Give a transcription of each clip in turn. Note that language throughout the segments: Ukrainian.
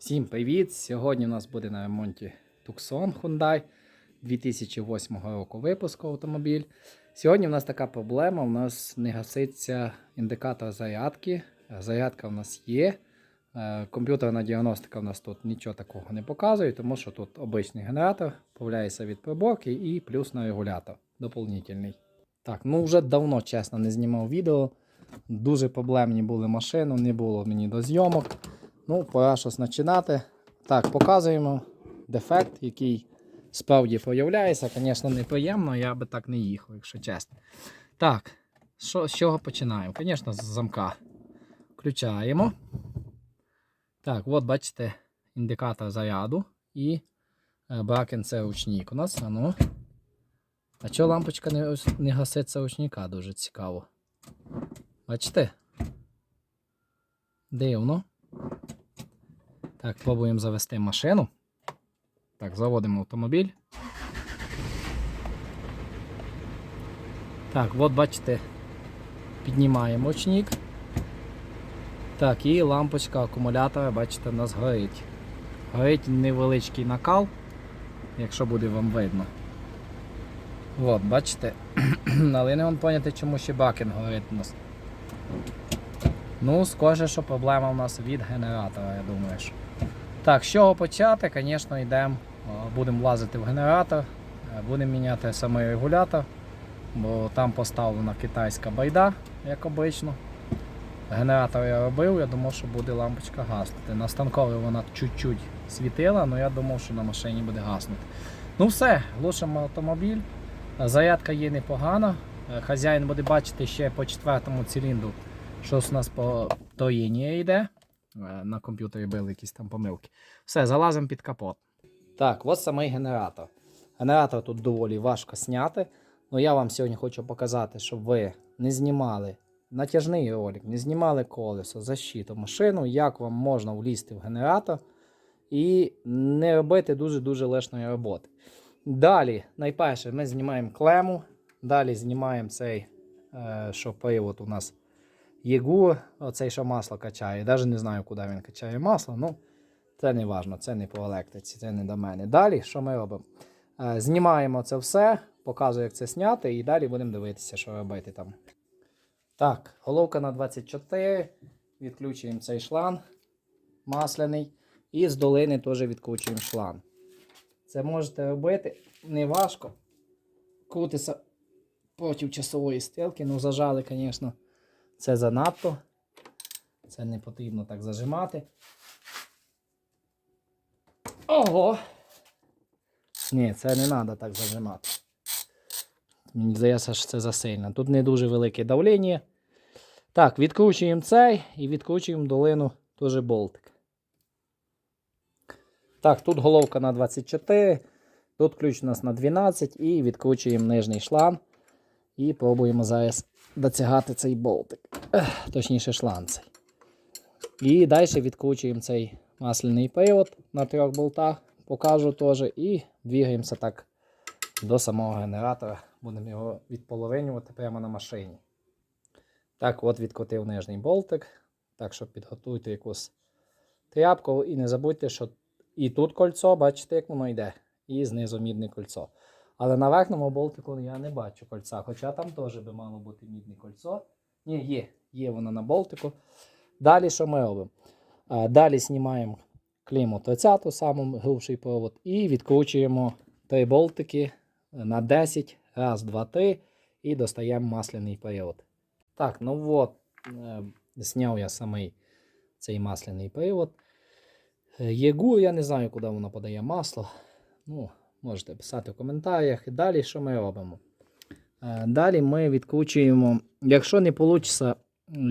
Всім привіт! Сьогодні у нас буде на ремонті Tucson Hyundai 2008 року випуску автомобіль. Сьогодні у нас така проблема: у нас не гаситься індикатор зарядки. Зарядка у нас є. Е, Комп'ютерна діагностика у нас тут нічого такого не показує, тому що тут обичний генератор, появляється від приборки і плюс на регулятор доповнительний. Так, ну вже давно, чесно, не знімав відео. Дуже проблемні були машини, не було мені до зйомок. Ну, пора щось починати. Так, показуємо дефект, який справді проявляється. Звісно, неприємно, я би так не їхав, якщо чесно. Так, що, з чого починаємо? Звісно, з замка. Включаємо. Так, от бачите, індикатор заряду і е, бракен це ручник у нас. А ну. А чого лампочка не, не гаситься ручника? Дуже цікаво. Бачите? Дивно. Так, пробуємо завести машину. Так, заводимо автомобіль. Так, от бачите, піднімаємо очник. Так, і лампочка акумулятора, бачите, у нас горить. Горить невеличкий накал, якщо буде вам видно. От, бачите. Але не вам поняти, чому ще бакен горить у нас. Ну, схоже, що проблема у нас від генератора, я думаю. Що. Так, з чого почати? Звісно, йдемо, будемо лазити в генератор, е, будемо міняти самий регулятор, бо там поставлена китайська байда, як обично. Генератор я робив, я думав, що буде лампочка гаснути. На станковій вона чуть-чуть світила, але я думав, що на машині буде гаснути. Ну все, глушимо автомобіль. Зарядка є непогана. Е, Хазяїн буде бачити ще по четвертому циліндру, що у нас по троїнні йде. Е, На комп'ютері були якісь там помилки. Все, залазимо під капот. Так, ось самий генератор. Генератор тут доволі важко зняти. Ну я вам сьогодні хочу показати, щоб ви не знімали натяжний ролик, не знімали колесо, защиту машину, як вам можна влізти в генератор і не робити дуже-дуже лишної роботи. Далі, найперше, ми знімаємо клему, далі знімаємо цей, е, що привод у нас Єгур, оцей, що масло качає. Навіть не знаю, куди він качає масло. Ну, це не важно, це не по електриці, це не до мене. Далі, що ми робимо? Е, Знімаємо це все, показую, як це зняти, і далі будемо дивитися, що робити там. Так, головка на 24. Відключуємо цей шланг масляний. І з долини теж відкручуємо шланг. Це можете робити неважко. Крутиться проти часової стрілки. Ну, зажали, звісно, це занадто. Це не потрібно так зажимати. Ого! Ні, це не треба так зажимати. Мені здається, що це засильно. Тут не дуже велике давлення. Так, відкручуємо цей і відкручуємо долину теж болтик. Так, тут головка на 24, тут ключ у нас на 12 і відкручуємо нижній шланг. І пробуємо зараз дотягати цей болтик. Точніше, шланг цей. І далі відкручуємо цей масляний привод на трьох болтах. Покажу теж. І двигаємося так до самого генератора. Будемо його відполовинювати прямо на машині. Так, от відкрутив нижній болтик. Так що підготуйте якусь тряпку і не забудьте, що і тут кольцо, бачите, як воно йде, і знизу мідне кольцо. Але на верхньому болтику я не бачу кольця, хоча там теж би мало бути мідне кольцо. Ні, є, є воно на болтику. Далі що ми робимо? Далі знімаємо кліму 30, самий грубший провод, і відкручуємо три болтики на 10, раз, два, три, і достаємо масляний привод. Так, ну от, е, зняв я самий цей масляний привод. Е, Єгур, я не знаю, куди воно подає масло. Ну, можете писати в коментарях. І далі що ми робимо? Е, Далі ми відкручуємо. Якщо не вийде,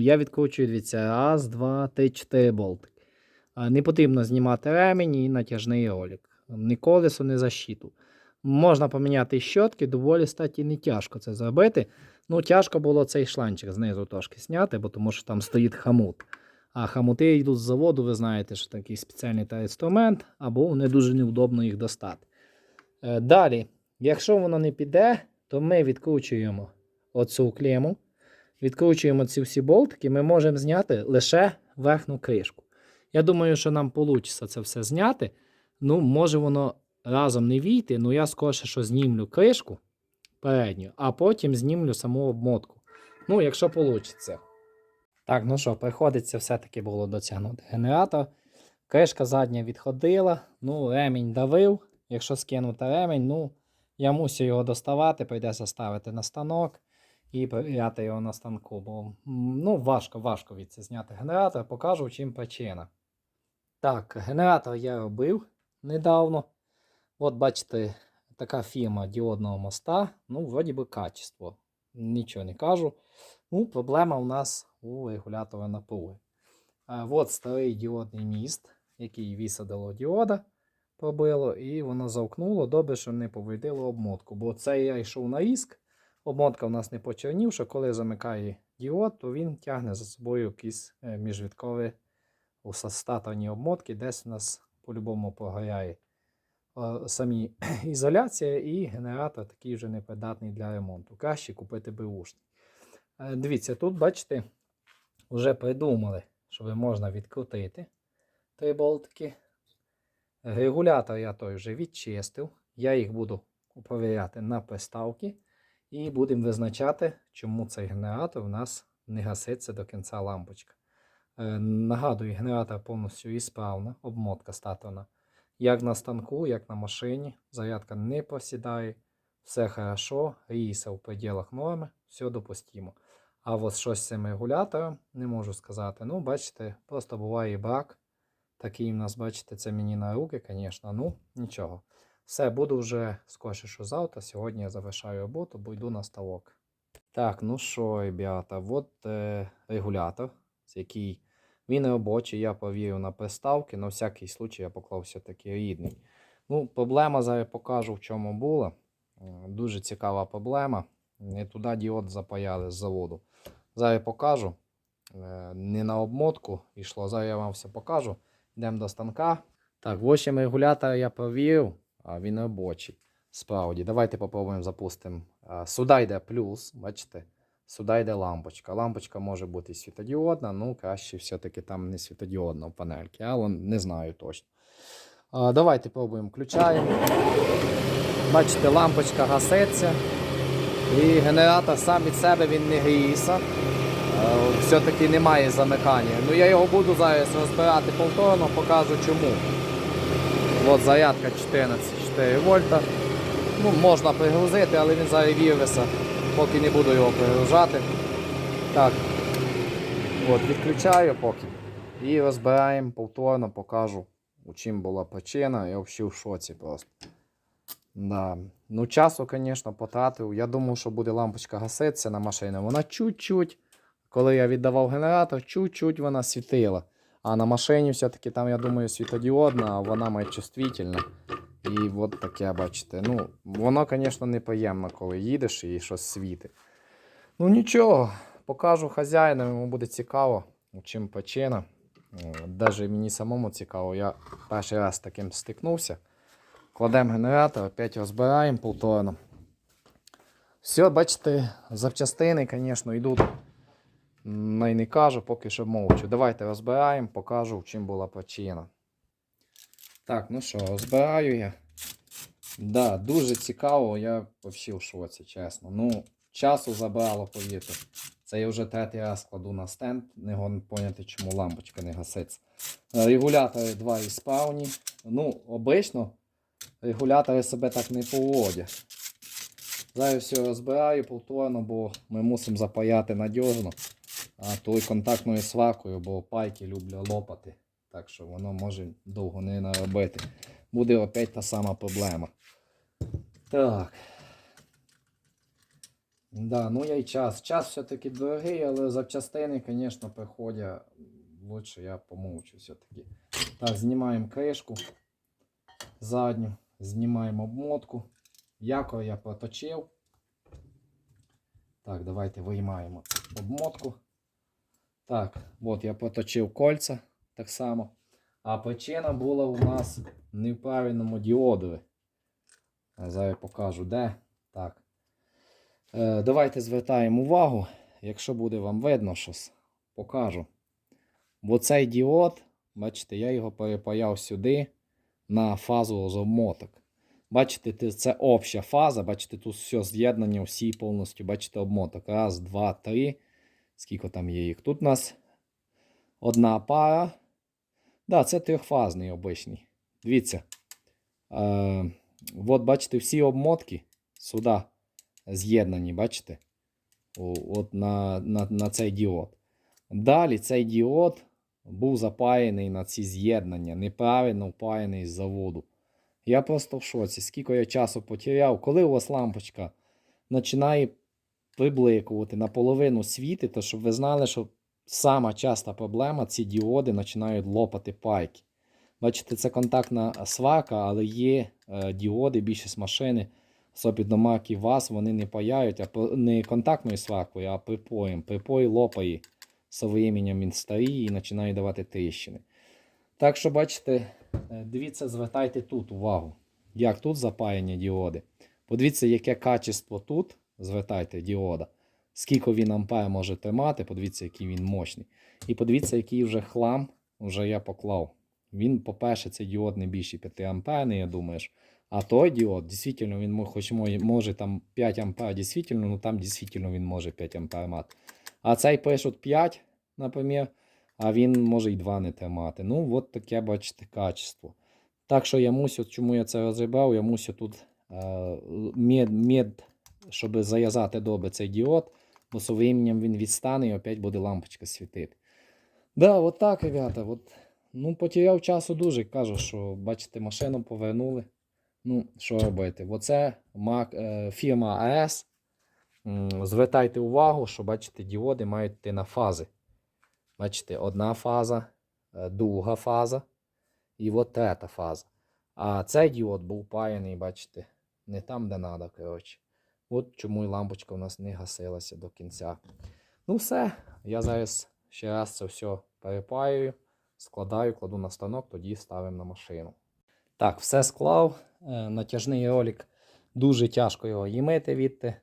я відкручую дивіться, раз, два, три, чотири болтики. Е, Не потрібно знімати ремінь і натяжний ролик. Ні колесо, ні защиту. Можна поміняти щотки, доволі статі не тяжко це зробити. Ну, тяжко було цей шланчик знизу трошки зняти, бо тому що там стоїть хамут. А хамути йдуть з заводу, ви знаєте, що такий спеціальний та інструмент, або не дуже неудобно їх достати. Е, Далі, якщо воно не піде, то ми відкручуємо оцю клему, відкручуємо ці всі болтики, ми можемо зняти лише верхню кришку. Я думаю, що нам вийде це все зняти. Ну, може воно разом не війти, ну я скоріше, що знімлю кришку передню, а потім знімлю саму обмотку. Ну, якщо вийде. Так, ну що, приходиться все-таки було дотягнути генератор. Кришка задня відходила, ну, ремінь давив. Якщо скинути ремінь, ну, я мусив його доставати, прийдеться ставити на станок і перевіряти його на станку. Бо ну, важко, важко від це зняти генератор. Покажу, чим причина. Так, генератор я робив недавно. От бачите, така фірма діодного моста. Ну, вроді би качество. Нічого не кажу. Ну, проблема у нас у регулятора напруги. От старий діодний міст, який висадило діода, пробило, і воно завкнуло. Добре, що не повредило обмотку. Бо це я йшов на ріск. Обмотка в нас не почернівша. Коли замикає діод, то він тягне за собою якісь е, міжвідкові у статорні обмотки, десь у нас по-любому прогоряє е, самі ізоляція, і генератор такий вже непридатний для ремонту. Краще купити беушний. Е, Дивіться, тут, бачите, вже придумали, що можна відкрутити три болтики. Регулятор я той вже відчистив. Я їх буду перевіряти на приставки. І будемо визначати, чому цей генератор у нас не гаситься до кінця лампочка. Е, Нагадую, генератор повністю ісправна, обмотка статорна. Як на станку, як на машині. Зарядка не посідає, все хорошо, ріса в пределах норми, все допустимо. А от щось з цим регулятором не можу сказати. Ну, бачите, просто буває брак. Такий у нас, бачите, це мені на руки, звісно. Ну, нічого. Все, буду вже скоріше, що завтра. Сьогодні я завершаю роботу, бо йду на ставок. Так, ну що, ребята, от е, регулятор, який він робочий, я повірив на приставки, на всякий случай я поклав все-таки рідний. Ну, проблема зараз покажу, в чому була. Дуже цікава проблема. Не туди діод запаяли з заводу. Зараз покажу. Е, Не на обмотку йшло. Зараз я вам все покажу. Йдемо до станка. Так, в общем, регулятор я провірив, а він робочий. Справді, давайте попробуємо запустимо. Сюди йде плюс, бачите? Сюди йде лампочка. Лампочка може бути світодіодна, ну краще все-таки там не світодіодна в панельці, але не знаю точно. Давайте пробуємо включаємо. Бачите, лампочка гаситься. І генератор сам від себе він не гріється. Все-таки немає замикання. Ну я його буду зараз розбирати повторно, покажу чому. От зарядка 14,4 вольта. Ну, можна пригрузити, але він зараз поки не буду його пригружати. Так. От, відключаю поки. І розбираємо повторно, покажу, у чим була причина. Я взагалі в шоці просто. Да. Ну, часу, звісно, потратив. Я думав, що буде лампочка гаситися на машині. Вона чуть-чуть, коли я віддавав генератор, чуть-чуть вона світила. А на машині все-таки там, я думаю, світодіодна, а вона має чувствительна. І от таке, бачите. Ну, воно, звісно, неприємно, коли їдеш і щось світить. Ну нічого, покажу хазяїну, йому буде цікаво, чим причина. Навіть мені самому цікаво, я перший раз з таким стикнувся. Кладемо генератор, опять розбираємо повторно. Все, бачите, запчастини, звісно, йдуть. Най не кажу, поки що мовчу. Давайте розбираємо, покажу, в чим була причина. Так, ну що, розбираю я. Да, дуже цікаво, я взагалі в шоці, чесно. Ну, часу забрало, повірте. Це я вже третій раз кладу на стенд, не гон поняти, чому лампочка не гаситься. Е, Регулятори два ісправні. Ну, обично регулятори себе так не поводять. Зараз все розбираю повторно, бо ми мусимо запаяти надіжно. А то й контактною сваркою, бо пайки люблять лопати. Так що воно може довго не наробити. Буде опять та сама проблема. Так. Да, ну я й час. Час все-таки дорогий, але запчастини, звісно, приходять. Лучше я помовчу все-таки. Так, знімаємо кришку задню, знімаємо обмотку. Яко я проточив. Так, давайте виймаємо обмотку. Так, от я проточив кольця так само. А причина була у нас в правильному діодові. Зараз я покажу де. Так. Е, давайте звертаємо увагу. Якщо буде вам видно щось, покажу. Бо цей діод бачите, я його перепаяв сюди на фазу обмоток. Бачите, це обща фаза. Бачите, тут все з'єднання, всі повністю, бачите, обмоток. Раз, два, три. Скільки там є їх? Тут у нас одна пара. Да, це трьохфазний обичний. Дивіться. Е, от бачите, всі обмотки сюди з'єднані, бачите? О, От на, на, на цей діод. Далі цей діод був запаяний на ці з'єднання, неправильно впаяний з заводу. Я просто в шоці, скільки я часу потеряв. Коли у вас лампочка починає прибликувати наполовину світи, то щоб ви знали, що сама часта проблема ці діоди починають лопати пайки. Бачите, це контактна сварка, але є е, діоди, більшість машини, особливо марки ВАЗ, вони не паяють, а не контактною сваркою, а припоєм. Припой лопає з старий і починає давати тріщини. Так що, бачите, е, дивіться, звертайте тут увагу, як тут запаяні діоди. Подивіться, яке качество тут, звертайте діода, скільки він ампер може тримати, подивіться, який він мощний. І подивіться, який вже хлам вже я поклав. Він, по-перше, цей діод не більше 5 амперний, я думаю. А той діод, дійсно, він хоч може, може там 5 ампер, дійсно, ну там дійсно він може 5 ампер мати. А цей пишуть 5, наприклад, а він може і 2 не тримати. Ну, от таке, бачите, качество. Так що я мусю, чому я це розібрав, я мусю тут е, мед, мед, щоб зав'язати добре цей діод, бо з временем він відстане і опять буде лампочка світити. Да, от так, ребята. От, ну, потеряв часу дуже. Кажу, що бачите, машину повернули. Ну, що робити? Оце е, фірма АЕС. Звертайте увагу, що бачите, діоди мають йти на фази. Бачите, одна фаза, е, друга фаза і от третя фаза. А цей діод був паяний, бачите, не там, де треба, коротше. От чому і лампочка у нас не гасилася до кінця. Ну, все. Я зараз ще раз це все перепаюю, складаю, кладу на станок, тоді ставимо на машину. Так, все склав. Е, Натяжний ролик. Дуже тяжко його їмити відти.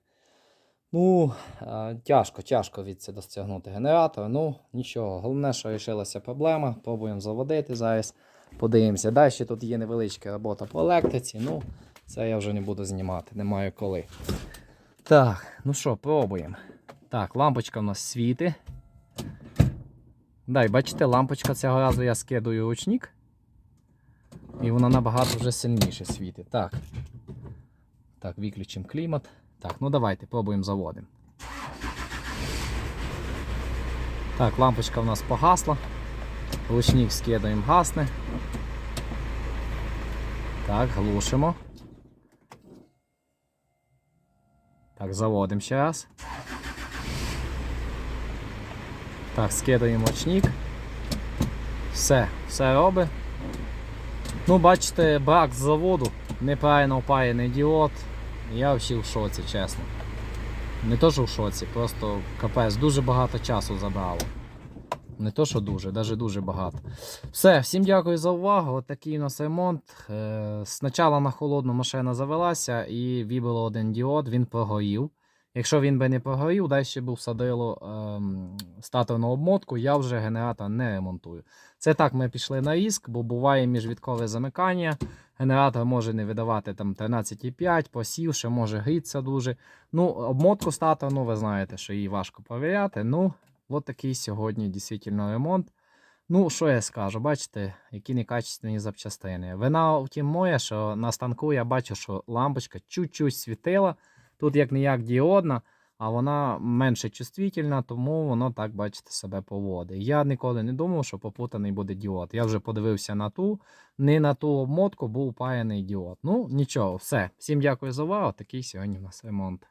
Ну, е, тяжко, тяжко від це достягнути генератор. Ну, нічого. Головне, що вирішилася проблема. Пробуємо заводити зараз. Подивимося. Далі тут є невеличка робота по електриці. Ну, це я вже не буду знімати, не маю коли. Так, ну що, пробуємо. Так, лампочка в нас світи. Дай, бачите, лампочка цього разу я скидую ручник. І вона набагато вже сильніше світить. Так. Так, виключимо клімат. Так, ну давайте пробуємо заводимо. Так, лампочка в нас погасла. Ручник скидаємо гасне. Так, глушимо. Так, заводимо ще раз. Так, скидаємо очник. Все, все робить. Ну, бачите, брак з заводу, неправильно впаяний діод. Я взагалі в шоці, чесно. Не що в шоці, просто капець, дуже багато часу забрало. Не то, що дуже, навіть дуже багато. Все, всім дякую за увагу. От такий у нас ремонт. Е, Спочатку на холодну машина завелася і вибило один діод, він прогорів. Якщо він би не прогорів, далі був садило ем, статорну обмотку, я вже генератор не ремонтую. Це так ми пішли на риск, бо буває міжвідкове замикання. Генератор може не видавати там 13,5, посів, ще може грітися дуже. Ну, обмотку статорну, ви знаєте, що її важко перевіряти. Ну, от такий сьогодні дійсно ремонт. Ну, що я скажу, бачите, які некачественні запчастини. Вина, втім, моя, що на станку я бачу, що лампочка чуть-чуть світила. Тут як не діодна, а вона менше чувствительна, тому воно так, бачите, себе поводить. Я ніколи не думав, що попутаний буде діод. Я вже подивився на ту, не на ту обмотку був паяний діод. Ну, нічого, все. Всім дякую за увагу. Такий сьогодні у нас ремонт.